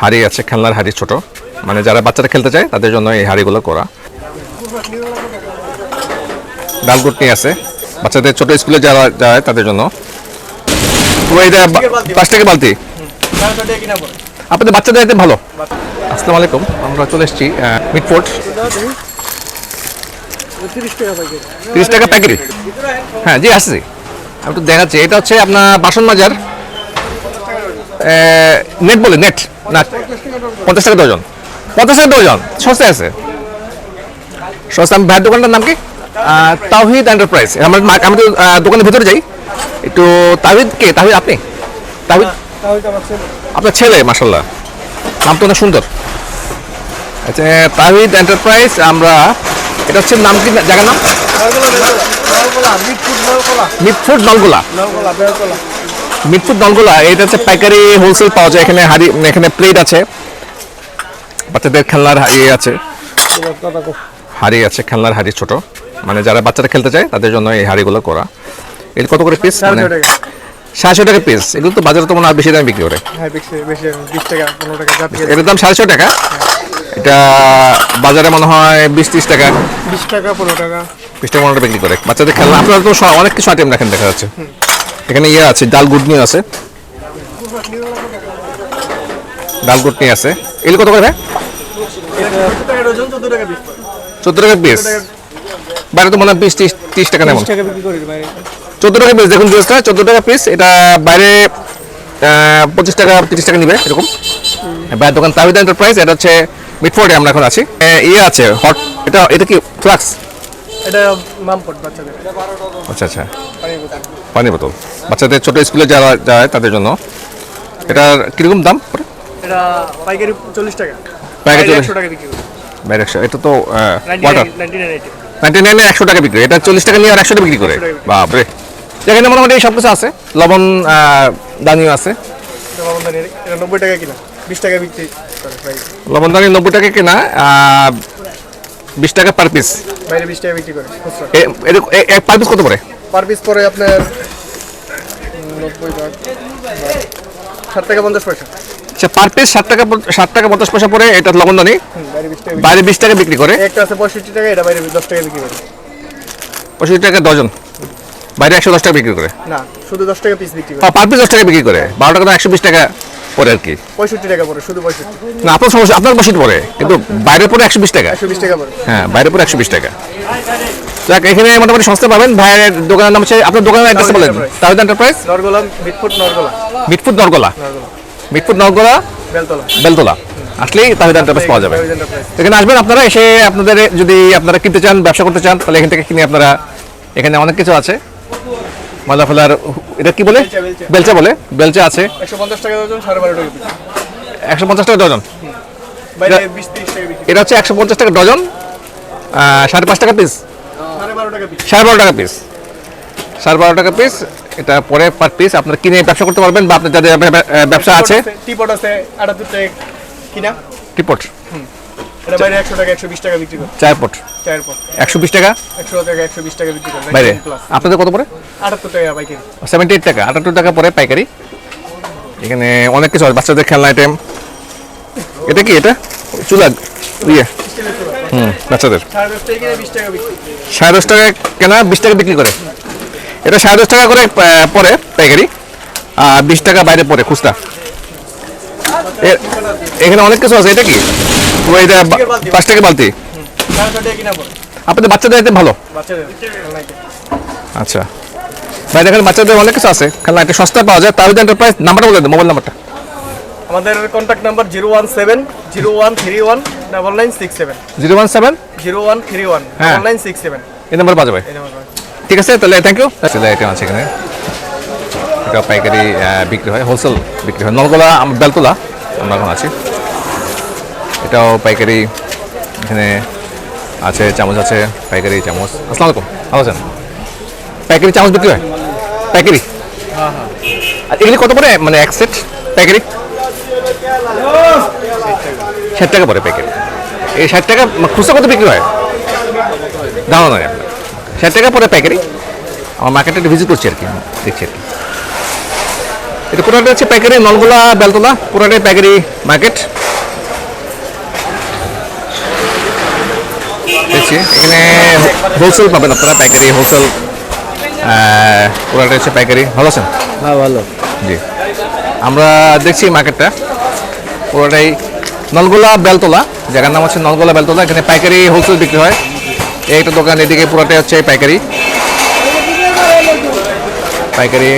হাড়ি আছে, খেলনার হাড়ি ছোট। মানে যারা বাচ্চারা খেলতে চায়, তাদের জন্য এই হাড়িগুলো করা। ডালগুটনি আছে। বাচ্চাদের ছোট স্কুলে যারা যায়, তাদের জন্য। পাঁচ টাকা বালতি। আপনাদের বাচ্চাদের একদম ভালো। আসসালামু আলাইকুম, আমরা চলে এসেছি মিটফোর্ট তিরিশ টাকা প্যাকেট। হ্যাঁ জি, আসছি। আমি তো দেখাচ্ছি। এটা হচ্ছে আপনার বাসন মাজার নেট বলে নেট না পঞ্চাশ টাকা ডজন পঞ্চাশ টাকা ডজন সস্তায় আছে। সস্তা আমি ভাইয়ের দোকানটার নাম কি? আহ, তাওহিদ এন্টারপ্রাইজ আমার আমি তো দোকানের ভিতরে যাই। একটু তাহিদ কে? তাহিদ আপনি? তাহিদ আপনার ছেলে মাসাল্লাহ নাম তো অনেক সুন্দর। আচ্ছা তাহিদ এন্টারপ্রাইজ আমরা এটা হচ্ছে নাম কি জায়গার নাম? মিটফুড নলগোলা মিটফুড নলগোলা এটা হচ্ছে পাইকারি হোলসেল পাওয়া যায় এখানে হাড়ি এখানে প্লেট আছে। বাচ্চাদের খেলনার হা- ইয়ে আছে। হাড়ি আছে খেলনার হাড়ি ছোট। মানে যারা বাচ্চারা খেলতে চায় তাদের জন্য এই হাড়িগুলো করা। এর কত করে পিস মানে সাড়ে টাকা পিস এগুলো তো বাজারে তো মনে হয় বেশি দামে বিক্রি করে। হ্যাঁ টাকা পনেরো টাকা এটার দাম সাড়ে টাকা। এটা বাজারে মনে হয় বিশ ত্রিশ টাকা। বিশ টাকা পনেরো টাকা। বিশ টাকা মনে হয় বিক্রি করে। বাচ্চাদের খেলনা আপনারা তো অনেক কিছু আইটেম রাখেন দেখা যাচ্ছে। এখানে ইয়ে আছে ডাল গুডনি আছে। ডাল গুডনি আছে। এগুলো কত করে ভাই? চোদ্দ টাকা পিস বাইরে তো মনে হয় বিশ ত্রিশ টাকা করি চোদ্দ টাকা পিস দেখুন ড্রেসটা চোদ্দ টাকা পিস এটা বাইরে পঁচিশ টাকা তিরিশ টাকা নিবে এরকম। বাইরের দোকান তাহিদ এন্টারপ্রাইজ এটা হচ্ছে মিটফোর্ডে আমরা এখন আছি। ইয়ে আছে হট এটা এটা কি ফ্লাক্স? এটা মামপট বাচ্চাদের। আচ্ছা আচ্ছা। পানি বোতল। বাচ্চাদের ছোট স্কুলে যারা যায় তাদের জন্য। এটার কীরকম দাম পড়ে? এটা পাইকারি চল্লিশ টাকা। পাইকারি বাইরে 40 একশো টাকা বিক্রি বাইরে একশো এটা তো ওয়াটার নাইনটি নাইন একশো টাকা বিক্রি। এটা চল্লিশ টাকা নিয়ে আর একশো টাকা বিক্রি করে। বাপরে। এখানে মোটামুটি সব কিছু আছে। লবণ দানিও আছে। এটা বাবনদানি নব্বই টাকা কিনা। বিশ টাকা বিক্রি লবণ দানি নব্বই টাকা কেনা। আহ, বিশ টাকা পার পিস বাইরে বিশ টাকা বিক্রি করে খুচরা। পার পিস কত পড়ে? পার পিস পড়ে আপনার 90 টাকা 60 টাকা পঞ্চাশ পয়সা। আচ্ছা পার পিস ষাট টাকা পর- ষাট টাকা পঞ্চাশ পয়সা পড়ে এটা লবণ দানি। বাইরে বিশ টাকা বিক্রি করে। একটা আছে পঁয়ষট্টি টাকা এটা বাইরে দশ টাকা বিক্রি করে। পঁয়ষট্টি টাকা ডজন বাইরে একশো দশ টাকা বিক্রি করে। না শুধু দশ টাকা পিস বিক্রি করে। পার পিস দশ টাকা বিক্রি করে। বারো টাকা একশো বিশ টাকা পরে আর কি। পঁয়ষট্টি টাকা পরে শুধু পঁয়ষট্টি। না আপনার সমস্যা আপনার বসিত পরে কিন্তু বাইরের পরে একশো বিশ টাকা। একশো বিশ টাকা পরে। হ্যাঁ বাইরের পরে একশো বিশ টাকা। যাক এখানে মোটামুটি সস্তা পাবেন। ভাইয়ের দোকানের নাম হচ্ছে আপনার দোকানের অ্যাড্রেস বলেন। তাহিদ এন্টারপ্রাইজ নরগোলা মিটফুট নরগোলা। মিটফুট নরগোলা। নরগোলা। মিটফুট নরগোলা? বেলতলা। বেলতলা। আসলেই তাহিদ এন্টারপ্রাইজ পাওয়া যাবে। এখানে আসবেন আপনারা এসে আপনাদের যদি আপনারা কিনতে চান ব্যবসা করতে চান তাহলে এখান থেকে কিনে আপনারা এখানে অনেক কিছু আছে। ময়লা ফেলার এটা কি বলে? বেলচা, বলে? বেলচা আছে। একশো পঞ্চাশ টাকা ডজন সাড়ে বারো টাকা একশো পঞ্চাশ টাকা ডজন। এটা- হচ্ছে একশো পঞ্চাশ টাকা ডজন সাড়ে পাঁচ টাকা পিস সাড়ে বারো টাকা সাড়ে বারো টাকা পিস সাড়ে বারো টাকা পিস এটা পরে পার পিস আপনারা কিনে ব্যবসা করতে পারবেন বা আপনার যাদের ব্যবসা আছে। টিপট আছে আটাত্তর টাকা কিনা। টিপট এটা বাইরে টাকা বিক্রি করে। চায়ের পট। পর একশো বিশ টাকা? একশো টাকা একশো বিশ টাকা বিক্রি করে। বাইরে। আপনাদের কত পরে আটাত্তর টাকা পাইকারি। টাকা আটাত্তর টাকা পরে পাইকারি। এখানে অনেক কিছু আছে বাচ্চাদের খেলনা আইটেম এটা কি এটা? চুলা ইয়ে। হুম বাচ্চাদের। সাড়ে দশ টাকা কিনে বিশ টাকা বিক্রি করে। এটা সাড়ে দশ টাকা করে পরে পাইকারি। আর বিশ টাকা বাইরে পড়ে খুচরা। এখানে অনেক কিছু আছে এটা কি? এটা পাঁচ টাকা বালতি। আপনাদের বাচ্চাদের আইটেম ভালো? আচ্ছা। বাইরে এখানে বাচ্চাদের অনেক কিছু আছে। খেলনা একটা সস্তা পাওয়া যায়। তাহিদ এন্টারপ্রাইজ নাম্বারটা বলে দেন মোবাইল নাম্বারটা আমাদের contact number zero one seven zero one three one double nine six seven zero one seven zero one three one হ্যাঁ। ডাবল নাইন সিক্স সেভেন এই নাম্বার পাওয়া যাবে। ঠিক আছে তাহলে থ্যাংক ইউ সেলাই আইটেম আছে এখানে। এটা পাইকারি বিক্রি হয় হোলসেল বিক্রি হয়। নলগোলা বেলতলা। আমরা এখন আছি। এটাও পাইকারি, এখানে আছে, চামচ আছে, পাইকারি চামচ। আসসালামু আলাইকুম। ভালো আছেন? পাইকারি চামচ বিক্রি হয়? পাইকারি? আর এগুলি কত পরে মানে এক সেট পাইকারি? ষাট টাকা পরে পাইকারি। এই ষাট টাকা মানে খুচরা কত বিক্রি হয়? দাম নয় ষাট টাকা পরে পাইকারি? আমার মার্কেটে ভিজিট করছি আর কি, দেখছি আর কি। এটা পুরোটা হচ্ছে পাইকারি? নলগোলা বেলতলা? পুরোটাই পাইকারি মার্কেট। দেখছি এখানে হোলসেল পাবেন আপনারা পাইকারি হোলসেল পুরোটা হচ্ছে পাইকারি। ভালো আছেন? হ্যাঁ ভালো। জি। আমরা দেখছি মার্কেটটা। পুরোটাই নলগোলা বেলতলা। জায়গার নাম হচ্ছে নলগোলা বেলতলা। এখানে পাইকারি হোলসেল বিক্রি হয়। এই একটা দোকান এদিকে পুরোটাই হচ্ছে পাইকারি। পাইকারি